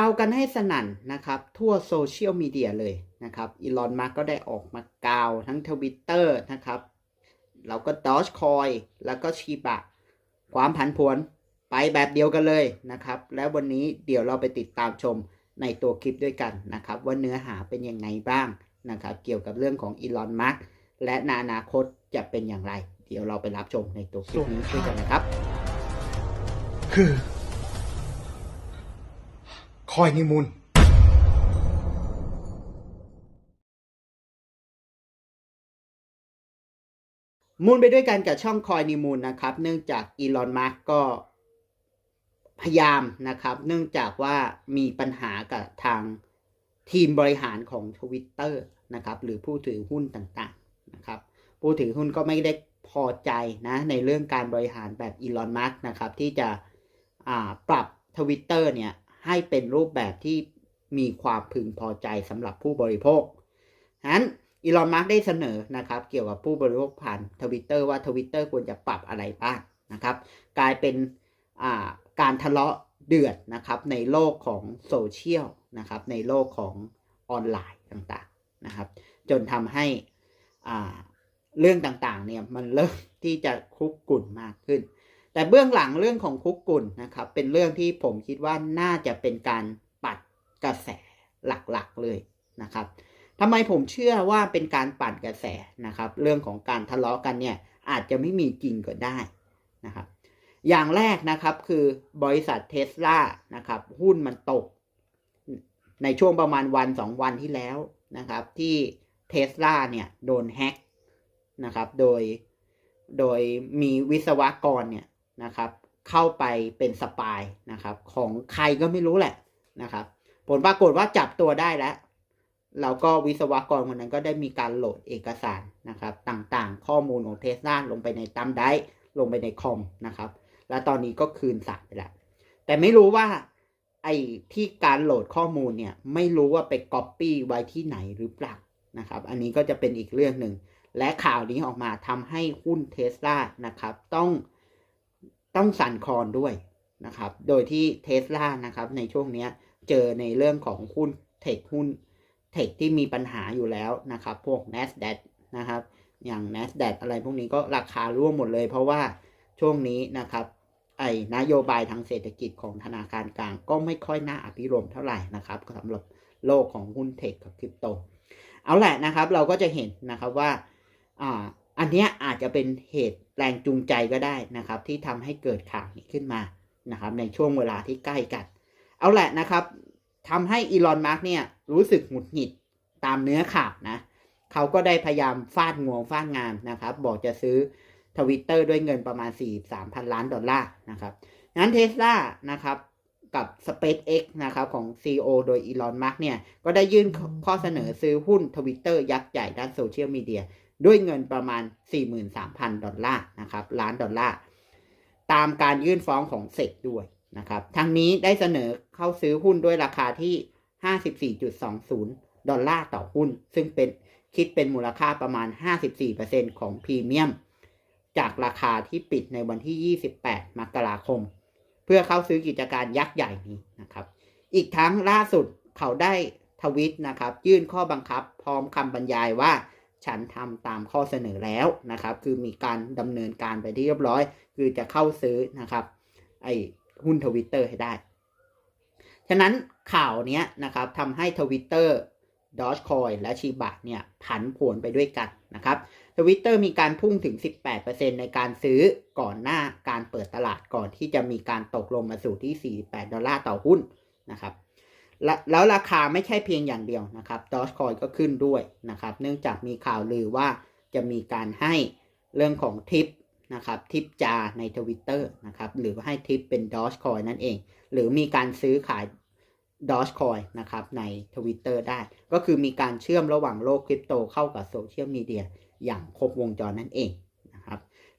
าวกันให้สนั่นนะครับ ทั่วโซเชียลมีเดียเลยนะครับอีลอนมาร์กก็ได้ออกมากาวทั้งทวิตเตอร์นะครับแล้วก็ดอ g คอยแล้วก็ชีบะ ความผันผวนไปแบบเดียวกันเลยนะครับ แล้ววันนี้เดี๋ยวเราไปติดตามชมในตัวคลิปด้วยกันนะครับ ว่าเนื้อหาเป็นยังไงบ้างนะครับ เกี่ยวกับเรื่องของอีลอนมาร์กและในอนาคตจะเป็นอย่างไร เดี๋ยวเราไปรับชมในตัวคลิปนี้ด้วยกันนะครับ คือ อยนิมูลมูลไปด้วยกันกับช่องคอยนิมูลนะครับ เนื่องจากอีลอนมาร์กก็พยายามนะครับ เนื่องจากว่ามีปัญหากับทางทีมบริหารของ Twitter นะครับ หรือผู้ถือหุ้นต่างๆนะครับ ผู้ถือหุ้นก็ไม่ได้พอใจนะในเรื่องการบริหารแบบอีลอนมาร์กนะครับ ที่จะปรับ Twitter เนี่ย ให้เป็นรูปแบบที่มีความพึงพอใจสำหรับผู้บริโภคนั้นอีลอนมาร์กได้เสนอนะครับ เกี่ยวกับผู้บริโภคผ่านทวิตเตอร์ว่าทวิตเตอร์ควรจะปรับอะไรบ้างนะครับ กลายเป็นาการทะเลาะเดือดนะครับในโลกของโซเชียลนะครับ ในโลกของออนไลน์ต่างๆนะครับ จนทำให้เรื่องต่างๆเนี่ยมันเริ่มที่จะคุกกุ่นมากขึ้น แต่เบื้องหลังเรื่องของคุกกุ่นนะครับ เป็นเรื่องที่ผมคิดว่าน่าจะเป็นการปัดกระแสหลักๆเลยนะครับทำไมผมเชื่อว่าเป็นการปั่นกระแสนะครับ เรื่องของการทะเลาะกันเนี่ยอาจจะไม่มีจริงก็ได้นะครับ อย่างแรกนะครับคือบริษัทเทสลานะครับ หุ้นมันตก ในช่วงประมาณวันสองวันที่แล้วนะครับ ที่เทสลาเนี่ยโดนแฮ็กนะครับ โดยโดยมีวิศวกรเนี่ย นะครับ เข้าไปเป็นสปายนะครับ ของใครก็ไม่รู้แหละนะครับ ผลปรากฏว่าจับตัวได้แล้วแล้วก็วิศวกรคนนั้นก็ได้มีการโหลดเอกสารนะครับ ต่างๆ ข้อมูลของเทสลาลงไปในตัมไดร์ลงไปในคอมนะครับ และตอนนี้ก็คืนสารไปแล้ว แต่ไม่รู้ว่าไอ้ที่การโหลดข้อมูลเนี่ยไม่รู้ว่าไปก๊อปปี้ไว้ที่ไหนหรือเปล่านะครับ อันนี้ก็จะเป็นอีกเรื่องหนึ่ง และข่าวนี้ออกมาทำให้หุ้นเทสลานะครับ ต้อง ต้องสั่นคลอนด้วยนะครับ โดยที่เทสลานะครับในช่วงนี้เจอในเรื่องของหุ้นเทคหุ้นเทคที่มีปัญหาอยู่แล้วนะครับ พวก NASDAQ นะครับ อย่าง NASDAQ อะไรพวกนี้ก็ราคาร่วงหมดเลย เพราะว่าช่วงนี้นะครับไอ้นโยบายทางเศรษฐกิจของธนาคารกลางก็ไม่ค่อยน่าอภิรมเท่าไหร่นะครับสำหรับโลกของหุ้นเทคกับคริปโต เอาแหละนะครับ เราก็จะเห็นนะครับว่าอ่า อันนี้อาจจะเป็นเหตุแรงจูงใจก็ได้นะครับ ที่ทำให้เกิดข่าวนี้ขึ้นมานะครับ ในช่วงเวลาที่ใกล้กัน เอาแหละนะครับทำให้อีลอนมาร์กเนี่ยรู้สึกหงุดหงิดตามเนื้อข่าวนะเขาก็ได้พยายามฟาดงวงฟาดงานนะครับ บอกจะซื้อทวิตเตอร์ด้วยเงินประมาณ 43พันล้านดอลลาร์นะครับงั้นเทสลานะครับกับ SpaceX นะครับของ CEO โดยอีลอนมาร์กเนี่ย ก็ได้ยื่นข้อเสนอซื้อหุ้นทวิตเตอร์ยักษ์ใหญ่ด้านโซเชียลมีเดีย ด้วยเงินประมาณ 43,000 ดอลลาร์นะครับล้านดอลลาร์ตามการยื่นฟ้องของเซกด้วยนะครับทั้งนี้ได้เสนอเข้าซื้อหุ้นด้วยราคาที่ 54.20 ดอลลาร์ต่อหุ้น ซึ่งเป็นคิดเป็นมูลค่าประมาณ 54%ของพรีเมียม จากราคาที่ปิดในวันที่ 28 มกราคม เพื่อเข้าซื้อกิจการยักษ์ใหญ่นี้นะครับ อีกทั้งล่าสุดเขาได้ทวิตนะครับ ยื่นข้อบังคับพร้อมคำบรรยายว่า ฉันทำตามข้อเสนอแล้วนะครับ คือมีการดำเนินการไปที่เรียบร้อย คือจะเข้าซื้อนะครับ ไอ้หุ้นทวิตเตอร์ให้ได้ ฉะนั้นข่าวนี้นะครับทำให้ทวิตเตอร์ดอ g คอยและชีบะเนี่ยผันผวนไปด้วยกันนะครับทวิตเตอร์มีการพุ่งถึง 18%ในการซื้อก่อนหน้าการเปิดตลาดก่อนที่จะมีการตกลงมาสู่ที่ 48 ดอลลาร์ต่อหุ้นนะครับ แล้วราคาไม่ใช่เพียงอย่างเดียวนะครับดอ g คอยก็ขึ้นด้วยนะครับ เนื่องจากมีข่าวลือว่าจะมีการให้เรื่องของทิปนะครับทิปจาในทวิตเตอร์นะครับหรือให้ทิปเป็นดอ g คอยนั่นเอง หรือมีการซื้อขายดอ g คอยนะครับในทวิตเตอร์ได้ ก็คือมีการเชื่อมระหว่างโลกคริปโตเข้ากับโซเชียลมีเดียอย่างครบวงจรนั่นเอง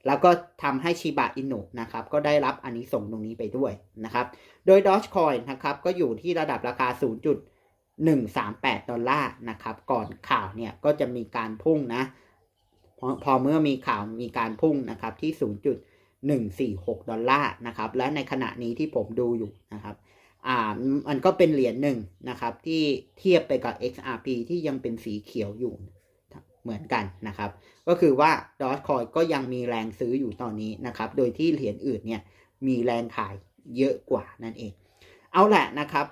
แล้วก็ทำให้ชิบะอินุนะครับก็ได้รับอันนี้ส่งตรงนี้ไปด้วยนะครับ โดย Dogecoin นะครับก็อยู่ที่ระดับราคา 0.138 ดอลลาร์นะครับ ก่อนข่าวเนี่ยก็จะมีการพุ่งนะ พอพอเมื่อมีข่าวมีการพุ่งนะครับที่ 0.146 ดอลลาร์นะครับ และในขณะนี้ที่ผมดูอยู่นะครับอ่ามันก็เป็นเหรียญหนึ่งนะครับที่เทียบไปกับ XRP ที่ยังเป็นสีเขียวอยู่ เหมือนกันนะครับ ก็คือว่า Dogecoin ก็ยังมีแรงซื้ออยู่ตอนนี้นะครับ โดยที่เหรียญอื่นเนี่ยมีแรงขายเยอะกว่านั่นเอง เอาแหละนะครับ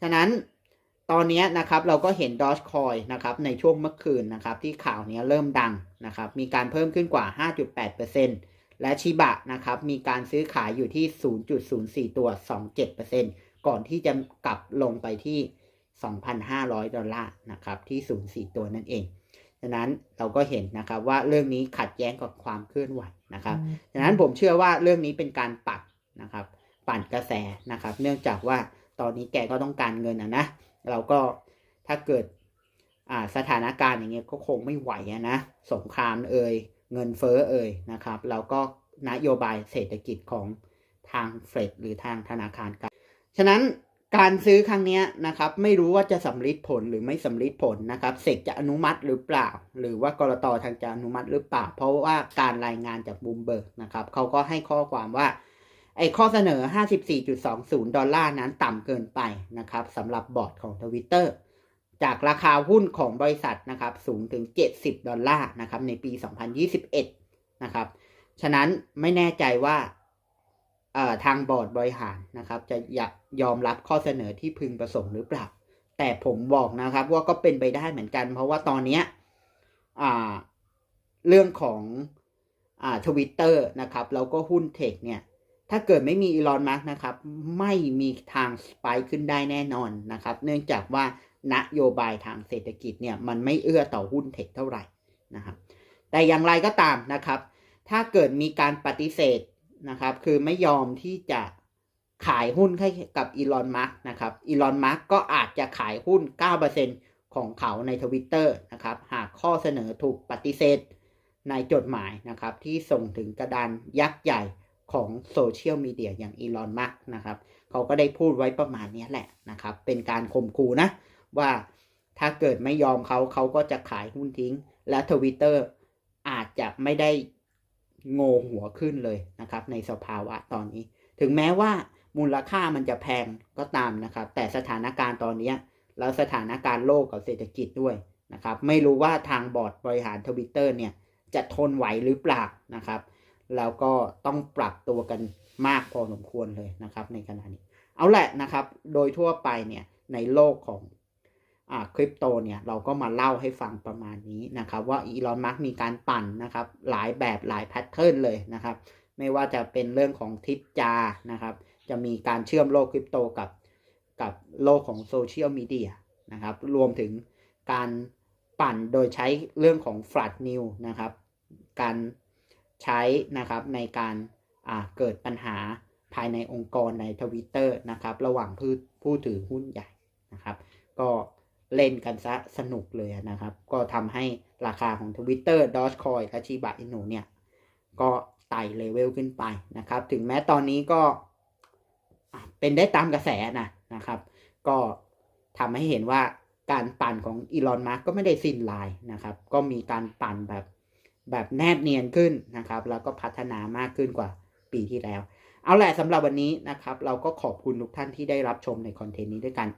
ฉะนั้นตอนนี้นะครับเราก็เห็น Dogecoin นะครับในช่วงเมื่อคืนนะครับที่ข่าวนี้เริ่มดังนะครับมีการเพิ่มขึ้นกว่า 5.8%และชิบะนะครับมีการซื้อขายอยู่ที่ 0.04 ตัว 27%ก่อนที่จะกลับลงไปที่ 2,500 ดอลลาร์นะครับที่ 0.4 ตัวนั่นเอง ฉะนั้นเราก็เห็นนะครับว่าเรื่องนี้ขัดแย้งกับความเคลื่อนไหวนะครับฉะนั้นผมเชื่อว่าเรื่องนี้เป็นการปัดนะครับ ปั่นกระแสนะครับ เนื่องจากว่าตอนนี้แกก็ต้องการเงินอะนะเราก็ถ้าเกิดอ่าสถานการณ์อย่างเงี้ยก็คงไม่ไหวอะนะสงครามเอ่ยเงินเฟ้อเอ่ยนะครับ เราก็นโยบายเศรษฐกิจของทางเฟดหรือทางธนาคารกันฉะนั้น การซื้อครั้งนี้นะครับไม่รู้ว่าจะสำลิดผลหรือไม่สำลิดผลนะครับเสกจะอนุมัติหรือเปล่า หรือว่ากรตทางจะอนุมัติหรือเปล่า เพราะว่าการรายงานจากบูมเบิร์กนะครับเขาก็ให้ข้อความว่าไอ้ข้อเสนอ 54.20 ดอลลาร์นั้นต่ำเกินไปนะครับสำหรับบอร์ดของทวิตเตอร์จากราคาหุ้นของบริษัทนะครับสูงถึง 70 ดอลลาร์นะครับในปี 2021 นะครับ ฉะนั้นไม่แน่ใจว่า ทางบอร์ดบริหารนะครับ จะอยากยอมรับข้อเสนอที่พึงประสงค์หรือเปล่า แต่ผมบอกนะครับว่าก็เป็นไปได้เหมือนกัน เพราะว่าตอนนี้เรื่องของทวิตเตอร์นะครับ แล้วก็หุ้นเทคเนี่ย ถ้าเกิดไม่มีอีลอนมัสนะครับ ไม่มีทางสไปค์ขึ้นได้แน่นอนนะครับ เนื่องจากว่านโยบายทางเศรษฐกิจเนี่ย มันไม่เอื้อต่อหุ้นเทคเท่าไหร่นะครับ แต่อย่างไรก็ตามนะครับ ถ้าเกิดมีการปฏิเสธ นะครับ คือไม่ยอมที่จะขายหุ้นให้กับอีลอนมัสนะครับอีลอนมัสก็อาจจะขายหุ้น 9%ของเขาในทวิตเตอร์นะครับ หากข้อเสนอถูกปฏิเสธในจดหมายนะครับ ที่ส่งถึงกระดานยักษ์ใหญ่ของโซเชียลมีเดียอย่างอีลอนมัสนะครับ เขาก็ได้พูดไว้ประมาณนี้แหละนะครับ เป็นการข่มขู่นะ ว่าถ้าเกิดไม่ยอมเขาเขาก็จะขายหุ้นทิ้ง และทวิตเตอร์อาจจะไม่ได้ โงหัวขึ้นเลยนะครับ ในสภาวะตอนนี้ ถึงแม้ว่ามูลค่ามันจะแพงก็ตามนะครับ แต่สถานการณ์ตอนนี้แล้วสถานการณ์โลกกับเศรษฐกิจด้วยนะครับ ไม่รู้ว่าทางบอร์ดบริหารทวิตเตอร์เนี่ยจะทนไหวหรือเปล่านะครับ แล้วก็ต้องปรับตัวกันมากพอสมควรเลยนะครับ ในขณะนี้ เอาแหละนะครับ โดยทั่วไปเนี่ยในโลกของ คริปโตเนี่ยเราก็มาเล่าให้ฟังประมาณนี้นะครับว่าอีลอนมัสมีการปั่นนะครับหลายแบบหลายแพทเทิร์นเลยนะครับ ไม่ว่าจะเป็นเรื่องของทิปจานะครับ จะมีการเชื่อมโลกคริปโตกับกับโลกของโซเชียลมีเดียนะครับ รวมถึงการปั่นโดยใช้เรื่องของ flat new นะครับ การใช้นะครับในการเกิดปัญหาภายในองค์กรในทวิตเตอร์นะครับ ระหว่างผู้ผู้ถือหุ้นใหญ่นะครับ ก็ เล่นกันซะสนุกเลยนะครับ ก็ทำให้ราคาของ Twitter Dogecoin และชิบะอินุเนี่ย ก็ไต่เลเวลขึ้นไปนะครับ ถึงแม้ตอนนี้ก็เป็นได้ตามกระแสนะนะครับ ก็ทำให้เห็นว่าการปั่นของอีลอนมัสก็ไม่ได้สิ้นลายนะครับ ก็มีการปั่นแบบแบบแนบเนียนขึ้นนะครับ แล้วก็พัฒนามากขึ้นกว่าปีที่แล้ว เอาแหละสำหรับวันนี้นะครับ เราก็ขอบคุณทุกท่านที่ได้รับชมในคอนเทนต์นี้ด้วยกัน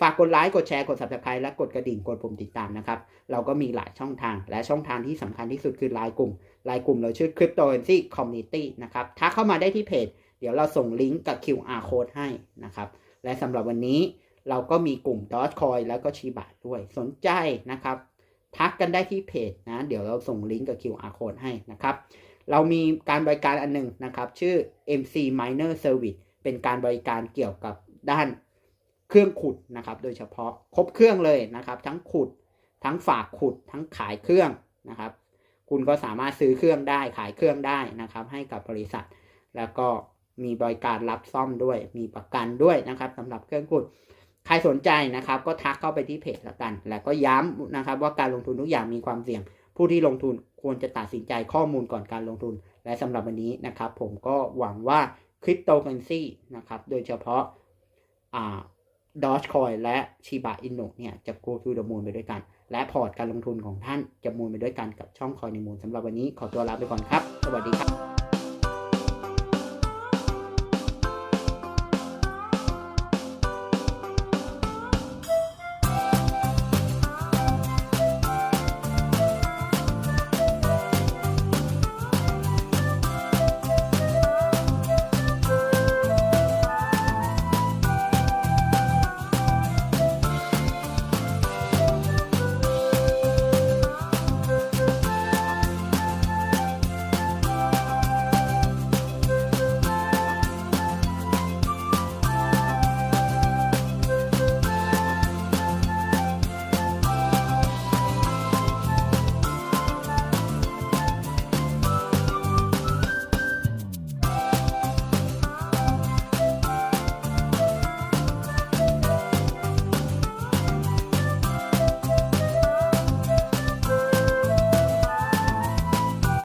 ฝากกดไลค์กดแชร์กด subscribe และกดกระดิ่งกดปุ่มติดตามนะครับ เราก็มีหลายช่องทาง และช่องทางที่สำคัญที่สุดคือไลน์กลุ่มไลน์กลุ่มเราชื่อ Cryptocurrency Community นะครับถ้าเข้ามาได้ที่เพจ เดี๋ยวเราส่งลิงก์กับ QR code ให้นะครับ และสำหรับวันนี้เราก็มีกลุ่ม Dogecoin แล้วก็ชีบะด้วยสนใจนะครับ ทักกันได้ที่เพจนะ เดี๋ยวเราส่งลิงก์กับ QR code ให้นะครับ เรามีการบริการอันหนึ่งนะครับ ชื่อ MC Miner Service เป็นการบริการเกี่ยวกับด้าน เครื่องขุดนะครับ โดยเฉพาะครบเครื่องเลยนะครับ ทั้งขุดทั้งฝากขุดทั้งขายเครื่องนะครับ คุณก็สามารถซื้อเครื่องได้ขายเครื่องได้นะครับ ให้กับบริษัท แล้วก็มีบริการรับซ่อมด้วย มีประกันด้วยนะครับสำหรับเครื่องขุด ใครสนใจนะครับ ก็ทักเข้าไปที่เพจละกัน แล้วก็ย้ำนะครับ ว่าการลงทุนทุกอย่างมีความเสี่ยง ผู้ที่ลงทุนควรจะตัดสินใจข้อมูลก่อนการลงทุน และสำหรับวันนี้นะครับ ผมก็หวังว่าคริปโตเคอเรนซีนะครับ โดยเฉพาะอ่า ดอชคอยและชิบะอินโนเนี่ยจะ go to the moon ไปด้วยกัน และพอร์ตการลงทุนของท่านจะมูลไปด้วยกันกับช่องคอยในมูลสำหรับวันนี้ขอตัวลาไปก่อนครับ สวัสดีครับ